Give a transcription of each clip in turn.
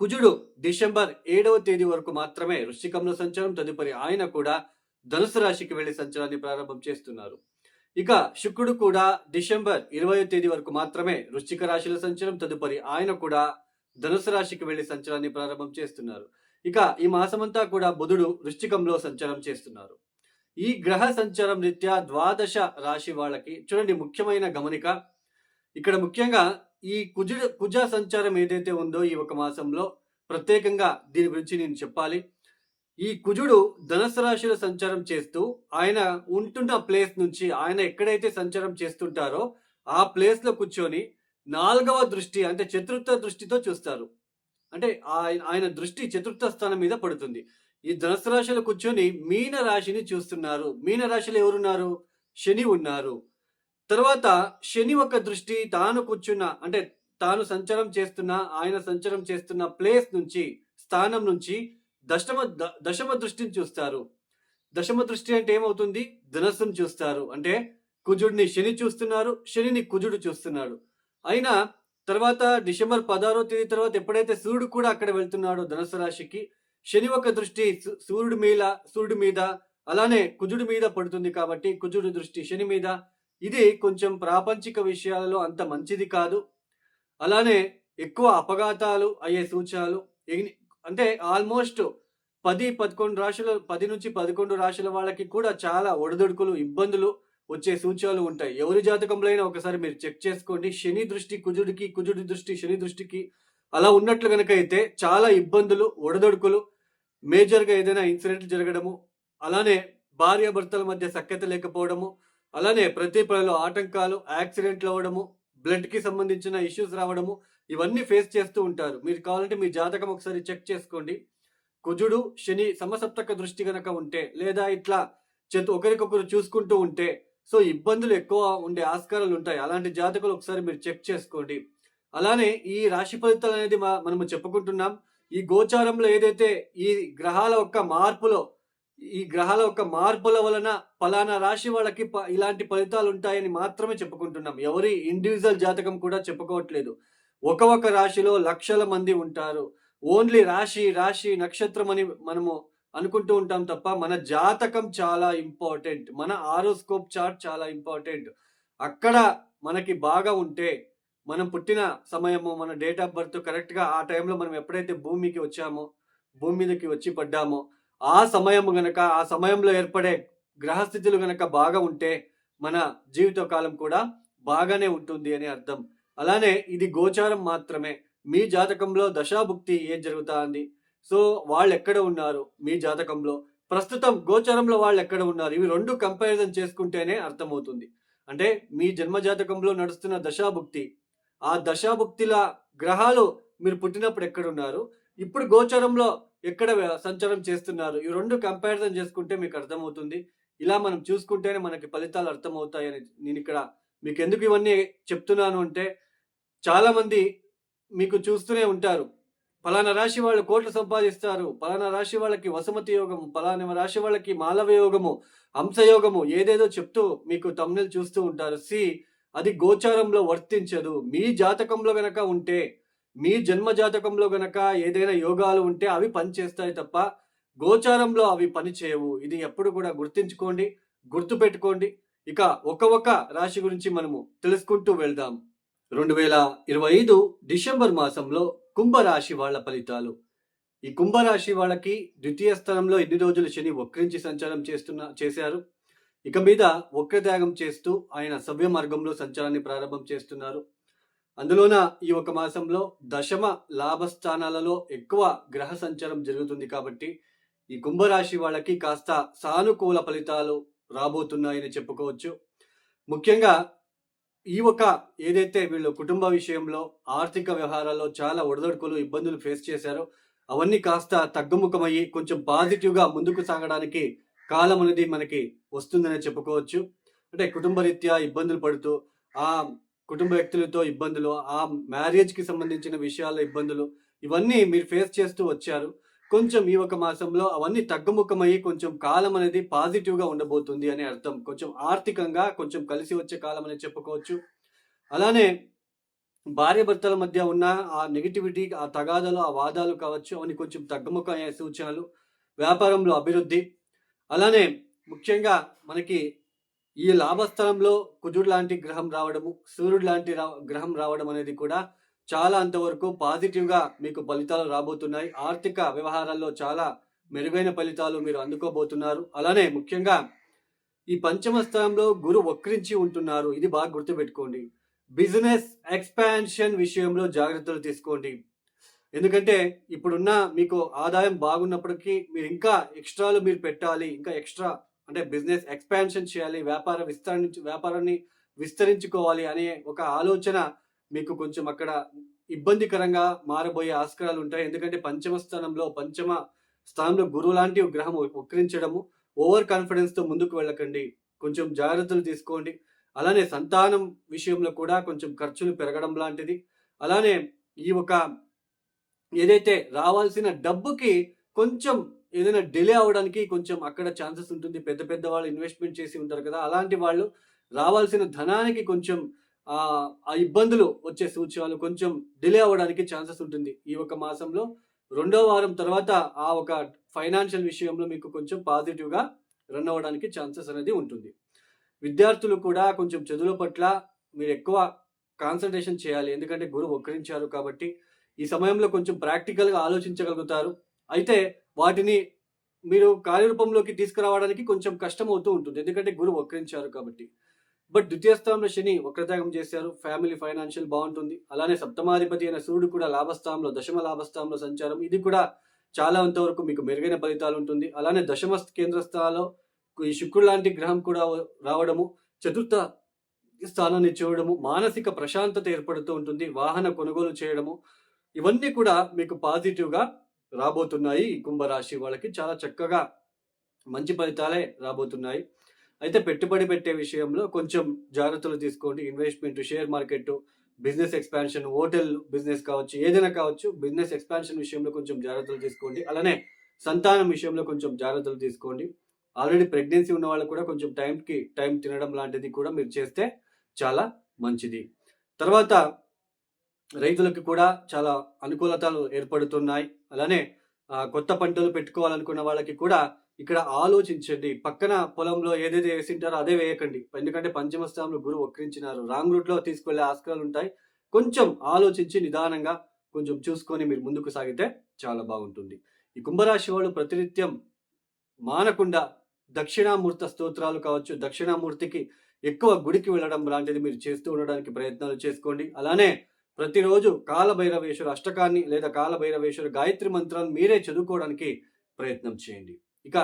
కుజుడు డిసెంబర్ ఏడవ తేదీ వరకు మాత్రమే వృశ్చికంలో సంచారం తదుపరి ఆయన కూడా ధనుసు రాశికి వెళ్ళి సంచారాన్ని ప్రారంభం చేస్తున్నారు. ఇక శుక్రుడు కూడా డిసెంబర్ ఇరవై తేదీ వరకు మాత్రమే వృశ్చిక రాశిలో సంచారం తదుపరి ఆయన కూడా ధనుసు రాశికి వెళ్ళి సంచారాన్ని ప్రారంభం చేస్తున్నారు. ఇక ఈ మాసమంతా కూడా బుధుడు వృశ్చికంలో సంచారం చేస్తున్నారు. ఈ గ్రహ సంచారం రీత్యా ద్వాదశ రాశి వాళ్ళకి చూడండి ముఖ్యమైన గమనిక. ఇక్కడ ముఖ్యంగా ఈ కుజుడు కుజ సంచారం ఏదైతే ఉందో ఈ ఒక మాసంలో ప్రత్యేకంగా దీని గురించి నేను చెప్పాలి. ఈ కుజుడు ధనుసు రాశిలో సంచారం చేస్తూ ఆయన ఉంటున్న ప్లేస్ నుంచి ఆయన ఎక్కడైతే సంచారం చేస్తుంటారో ఆ ప్లేస్లో కూర్చొని నాలుగవ దృష్టి అంటే చతుర్థ దృష్టితో చూస్తారు. అంటే ఆయన ఆయన దృష్టి చతుర్థ స్థానం మీద పడుతుంది. ఈ ధనుసు రాశిలో కూర్చొని మీన రాశిని చూస్తున్నారు. మీన రాశిలో ఎవరున్నారు? శని ఉన్నారు. తర్వాత శని ఒక దృష్టి తాను కూర్చున్న అంటే తాను సంచారం చేస్తున్న ఆయన సంచారం చేస్తున్న ప్లేస్ నుంచి స్థానం నుంచి దశమ ద- దశమ దృష్టిని చూస్తారు. దశమ దృష్టి అంటే ఏమవుతుంది? ధనస్సును చూస్తారు. అంటే కుజుడిని శని చూస్తున్నారు శనిని కుజుడు చూస్తున్నాడు. అయినా తర్వాత డిసెంబర్ పదహారో తేదీ తర్వాత ఎప్పుడైతే సూర్యుడు కూడా అక్కడ వెళ్తున్నాడో ధనుసు రాశికి శని ఒక దృష్టి సూర్యుడి మీద సూర్యుడి మీద అలానే కుజుడి మీద పడుతుంది కాబట్టి కుజుడి దృష్టి శని మీద ఇది కొంచెం ప్రాపంచిక విషయాలలో అంత మంచిది కాదు. అలానే ఎక్కువ అపఘాతాలు అయ్యే సూచనలు అంటే ఆల్మోస్ట్ పది పదకొండు రాశుల పది నుంచి పదకొండు రాశుల వాళ్ళకి కూడా చాలా ఒడిదుడుకులు ఇబ్బందులు వచ్చే సూచనలు ఉంటాయి. ఎవరి జాతకంలో అయినా ఒకసారి మీరు చెక్ చేసుకోండి. శని దృష్టి కుజుడికి కుజుడి దృష్టి శని దృష్టికి అలా ఉన్నట్లు కనుక అయితే చాలా ఇబ్బందులు ఒడదొడుకులు మేజర్గా ఏదైనా ఇన్సిడెంట్ జరగడము అలానే భార్యాభర్తల మధ్య సఖ్యత లేకపోవడము అలానే ప్రతి పనిలో ఆటంకాలు యాక్సిడెంట్లు అవ్వడము బ్లడ్కి సంబంధించిన ఇష్యూస్ రావడము ఇవన్నీ ఫేస్ చేస్తూ ఉంటారు. మీరు కావాలంటే మీ జాతకం ఒకసారి చెక్ చేసుకోండి. కుజుడు శని సమసప్తక దృష్టి గనక ఉంటే లేదా ఇట్లా చేతు ఒకరికొకరు చూసుకుంటూ ఉంటే సో ఇబ్బందులు ఎక్కువ ఉండే ఆస్కారాలు ఉంటాయి. అలాంటి జాతకులు ఒకసారి మీరు చెక్ చేసుకోండి. అలానే ఈ రాశి ఫలితాలు అనేది మా- మనము చెప్పుకుంటున్నాం. ఈ గోచారంలో ఏదైతే ఈ గ్రహాల యొక్క మార్పులో ఈ గ్రహాల యొక్క మార్పుల వలన ఫలానా రాశి వాళ్ళకి ప- ఇలాంటి ఫలితాలు ఉంటాయని మాత్రమే చెప్పుకుంటున్నాం. ఎవరి ఇండివిజువల్ జాతకం కూడా చెప్పుకోవట్లేదు. ఒక ఒక రాశిలో లక్షల మంది ఉంటారు. ఓన్లీ రాశి రాశి నక్షత్రం అని మనము అనుకుంటూ ఉంటాం తప్ప మన జాతకం చాలా ఇంపార్టెంట్ మన ఆరోస్కోప్ చార్ట్ చాలా ఇంపార్టెంట్ అక్కడ మనకి బాగా ఉంటే మనం పుట్టిన సమయము మన డేట్ ఆఫ్ బర్త్ కరెక్ట్గా ఆ టైంలో మనం ఎప్పుడైతే భూమికి వచ్చామో భూమి మీదకి వచ్చి పడ్డామో ఆ సమయం గనక ఆ సమయంలో ఏర్పడే గ్రహస్థితులు గనక బాగా ఉంటే మన జీవితకాలం కూడా బాగానే ఉంటుంది అని అర్థం. అలానే ఇది గోచారం మాత్రమే. మీ జాతకంలో దశాభుక్తి ఏం జరుగుతా అంది సో వాళ్ళు ఎక్కడ ఉన్నారు మీ జాతకంలో? ప్రస్తుతం గోచారంలో వాళ్ళు ఎక్కడ ఉన్నారు? ఇవి రెండు కంపారిజన్ చేసుకుంటేనే అర్థమవుతుంది. అంటే మీ జన్మ జాతకంలో నడుస్తున్న దశాభుక్తి. ఆ దశాభుక్తిల గ్రహాలు మీరు పుట్టినప్పుడు ఎక్కడున్నారు ఇప్పుడు గోచారంలో ఎక్కడ సంచారం చేస్తున్నారు? ఈ రెండు కంపారిజన్ చేసుకుంటే మీకు అర్థమవుతుంది. ఇలా మనం చూసుకుంటేనే మనకి ఫలితాలు అర్థమవుతాయని నేను ఇక్కడ మీకు ఎందుకు ఇవన్నీ చెప్తున్నాను అంటే చాలామంది మీకు చూస్తూనే ఉంటారు. పలానా రాశి వాళ్ళు కోట్లు సంపాదిస్తారు. పలానా రాశి వాళ్ళకి వసుమతి యోగము పలానా రాశి వాళ్ళకి మాలవ యోగము హంసయోగము ఏదేదో చెప్తూ మీకు తమ్ముళ్ళు చూస్తూ ఉంటారు. సి అది గోచారంలో వర్తించదు. మీ జాతకంలో గనక ఉంటే మీ జన్మ జాతకంలో గనక ఏదైనా యోగాలు ఉంటే అవి పనిచేస్తాయి తప్ప గోచారంలో అవి పని చేయవు ఇది ఎప్పుడు కూడా గుర్తించుకోండి గుర్తు పెట్టుకోండి ఇక ఒక ఒక రాశి గురించి మనము తెలుసుకుంటూ వెళ్దాం. రెండు వేల ఇరవై ఐదు డిసెంబర్ మాసంలో కుంభరాశి వాళ్ళ ఫలితాలు. ఈ కుంభరాశి వాళ్ళకి ద్వితీయ స్థానంలో ఎన్ని రోజులు శని వక్రించి సంచారం చేస్తున్న చేశారు? ఇక మీద వక్రత్యాగం చేస్తూ ఆయన సవ్య మార్గంలో సంచారాన్ని ప్రారంభం చేస్తున్నారు. అందులోన ఈ ఒక మాసంలో దశమ లాభస్థానాలలో ఎక్కువ గ్రహ సంచారం జరుగుతుంది కాబట్టి ఈ కుంభరాశి వాళ్ళకి కాస్త సానుకూల ఫలితాలు రాబోతున్నాయని చెప్పుకోవచ్చు. ముఖ్యంగా ఈ ఒక ఏదైతే వీళ్ళు కుటుంబ విషయంలో ఆర్థిక వ్యవహారాల్లో చాలా ఒడదొడుకులు ఇబ్బందులు ఫేస్ చేశారో అవన్నీ కాస్త తగ్గుముఖమయ్యి కొంచెం పాజిటివ్గా ముందుకు సాగడానికి కాలం అనేది మనకి వస్తుందని చెప్పుకోవచ్చు. అంటే కుటుంబ రీత్యా ఇబ్బందులు పడుతూ ఆ కుటుంబ వ్యక్తులతో ఇబ్బందులు ఆ మ్యారేజ్కి సంబంధించిన విషయాల్లో ఇబ్బందులు ఇవన్నీ మీరు ఫేస్ చేస్తూ వచ్చారు. కొంచెం ఈ ఒక మాసంలో అవన్నీ తగ్గుముఖమయ్యి కొంచెం కాలం అనేది పాజిటివ్గా ఉండబోతుంది అని అర్థం. కొంచెం ఆర్థికంగా కొంచెం కలిసి వచ్చే కాలం అని చెప్పుకోవచ్చు. అలానే భార్యాభర్తల మధ్య ఉన్న ఆ నెగిటివిటీ ఆ తగాదాలు ఆ వాదాలు కావచ్చు అవన్నీ కొంచెం తగ్గుముఖం అయ్యే సూచనలు. వ్యాపారంలో అభివృద్ధి. అలానే ముఖ్యంగా మనకి ఈ లాభస్థలంలో కుజుడు లాంటి గ్రహం రావడము సూర్యుడు లాంటి రా గ్రహం రావడం అనేది కూడా చాలా అంతవరకు పాజిటివ్గా మీకు ఫలితాలు రాబోతున్నాయి. ఆర్థిక వ్యవహారాల్లో చాలా మెరుగైన ఫలితాలు మీరు అందుకోబోతున్నారు. అలానే ముఖ్యంగా ఈ పంచమ స్థానంలో గురు వక్రించి ఉంటున్నారు. ఇది బాగా గుర్తుపెట్టుకోండి. బిజినెస్ ఎక్స్పాన్షన్ విషయంలో జాగ్రత్తలు తీసుకోండి. ఎందుకంటే ఇప్పుడున్న మీకు ఆదాయం బాగున్నప్పటికీ మీరు ఇంకా ఎక్స్ట్రాలు మీరు పెట్టాలి ఇంకా ఎక్స్ట్రా అంటే బిజినెస్ ఎక్స్పాన్షన్ చేయాలి వ్యాపార విస్తరించి వ్యాపారాన్ని విస్తరించుకోవాలి అనే ఒక ఆలోచన మీకు కొంచెం అక్కడ ఇబ్బందికరంగా మారబోయే ఆస్కారాలు ఉంటాయి. ఎందుకంటే పంచమ స్థానంలో పంచమ స్థానంలో గురువు లాంటి గ్రహం వక్రించడము ఓవర్ కాన్ఫిడెన్స్తో ముందుకు వెళ్ళకండి. కొంచెం జాగ్రత్తలు తీసుకోండి. అలానే సంతానం విషయంలో కూడా కొంచెం ఖర్చులు పెరగడం లాంటిది. అలానే ఈ ఒక ఏదైతే రావాల్సిన డబ్బుకి కొంచెం ఏదైనా డిలే అవడానికి కొంచెం అక్కడ ఛాన్సెస్ ఉంటుంది. పెద్ద పెద్ద వాళ్ళు ఇన్వెస్ట్మెంట్ చేసి ఉంటారు కదా అలాంటి వాళ్ళు రావాల్సిన ధనానికి కొంచెం ఆ ఇబ్బందులు వచ్చే సూచనలు కొంచెం డిలే అవ్వడానికి ఛాన్సెస్ ఉంటుంది. ఈ ఒక మాసంలో రెండో వారం తర్వాత ఆ ఒక ఫైనాన్షియల్ విషయంలో మీకు కొంచెం పాజిటివ్గా రన్ అవ్వడానికి ఛాన్సెస్ అనేది ఉంటుంది. విద్యార్థులు కూడా కొంచెం చదువుల పట్ల మీరు ఎక్కువ కాన్సన్ట్రేషన్ చేయాలి. ఎందుకంటే గురువు ఒక్కరించారు కాబట్టి ఈ సమయంలో కొంచెం ప్రాక్టికల్గా ఆలోచించగలుగుతారు. అయితే వాటిని మీరు కార్యరూపంలోకి తీసుకురావడానికి కొంచెం కష్టం అవుతూ ఉంటుంది. ఎందుకంటే గురువు వక్రించారు కాబట్టి. బట్ ద్వితీయ స్థానంలో శని వక్రత్యాగం చేశారు. ఫ్యామిలీ ఫైనాన్షియల్ బాగుంటుంది. అలానే సప్తమాధిపతి అయిన సూర్యుడు కూడా లాభస్థానంలో దశమ లాభస్థానంలో సంచారం. ఇది కూడా చాలా అంతవరకు మీకు మెరుగైన ఫలితాలు ఉంటుంది. అలానే దశమ కేంద్ర స్థానంలో ఈ శుక్రుడు లాంటి గ్రహం కూడా రావడము చతుర్థ స్థానాన్ని చూడడము మానసిక ప్రశాంతత ఏర్పడుతూ ఉంటుంది. వాహన కొనుగోలు చేయడము ఇవన్నీ కూడా మీకు పాజిటివ్గా రాబోతున్నాయి. ఈ కుంభరాశి వాళ్ళకి చాలా చక్కగా మంచి ఫలితాలే రాబోతున్నాయి. అయితే పెట్టుబడి పెట్టే విషయంలో కొంచెం జాగ్రత్తలు తీసుకోండి. Investment share market business expansion hotel business కావచ్చు ఏదైనా కావచ్చు బిజినెస్ ఎక్స్పాన్షన్ విషయంలో కొంచెం జాగ్రత్తలు తీసుకోండి. అలానే సంతానం విషయంలో కొంచెం జాగ్రత్తలు తీసుకోండి. ఆల్రెడీ ప్రెగ్నెన్సీ ఉన్న వాళ్ళు కూడా కొంచెం టైంకి టైం తినడం లాంటిది కూడా మీరు చేస్తే చాలా మంచిది. తర్వాత రైతులకు కూడా చాలా అనుకూలతలు ఏర్పడుతున్నాయి. అలానే కొత్త పంటలు పెట్టుకోవాలనుకున్న వాళ్ళకి కూడా ఇక్కడ ఆలోచించండి. పక్కన పొలంలో ఏదైతే వేసింటారో అదే వేయకండి. ఎందుకంటే పంచమ స్థానంలో గురువు వక్రించినారు. రాంగ్ రూట్లో తీసుకెళ్ళే ఆస్కారాలు ఉంటాయి. కొంచెం ఆలోచించి నిదానంగా కొంచెం చూసుకొని మీరు ముందుకు సాగితే చాలా బాగుంటుంది. ఈ కుంభరాశి వాళ్ళు ప్రతినిత్యం మానకుండా దక్షిణామూర్త స్తోత్రాలు కావచ్చు. దక్షిణామూర్తికి ఎక్కువ గుడికి వెళ్ళడం లాంటిది మీరు చేస్తూ ఉండడానికి ప్రయత్నాలు చేసుకోండి. అలానే ప్రతిరోజు కాలభైరవేశ్వర అష్టకాన్ని లేదా కాలభైరవేశ్వర గాయత్రి మంత్రాన్ని మీరే చదువుకోవడానికి ప్రయత్నం చేయండి. ఇక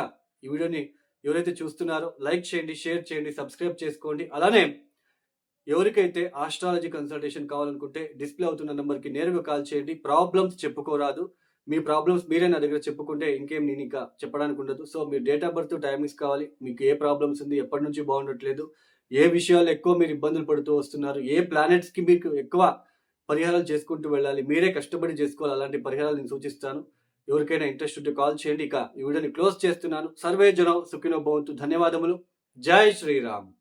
ఈ వీడియోని ఎవరైతే చూస్తున్నారో లైక్ చేయండి షేర్ చేయండి సబ్స్క్రైబ్ చేసుకోండి. అలానే ఎవరికైతే ఆస్ట్రాలజీ కన్సల్టేషన్ కావాలనుకుంటే డిస్ప్లే అవుతున్న నెంబర్కి నేరుగా కాల్ చేయండి. ప్రాబ్లమ్స్ చెప్పుకోరాదు. మీ ప్రాబ్లమ్స్ మీరే నా దగ్గర చెప్పుకుంటే ఇంకేం నేను ఇంకా చెప్పడానికి ఉండదు. సో మీ డేట్ ఆఫ్ బర్త్ టైమింగ్స్ కావాలి. మీకు ఏ ప్రాబ్లమ్స్ ఉంది ఎప్పటి నుంచి బాగుండట్లేదు ఏ విషయాలు ఎక్కువ మీరు ఇబ్బందులు పడుతూ వస్తున్నారు ఏ ప్లానెట్స్కి మీకు ఎక్కువ పరిహారాలు చేసుకుంటూ వెళ్ళాలి. మీరే కష్టపడి చేసుకోవాలి. అలాంటి పరిహారాలు నేను సూచిస్తాను. ఎవరికైనా ఇంట్రెస్ట్ ఉంటే కాల్ చేయండి. ఇక ఈ వీడియోని క్లోజ్ చేస్తున్నాను. సర్వే జనం సుఖినో భవంతు. ధన్యవాదములు. జై శ్రీరామ్.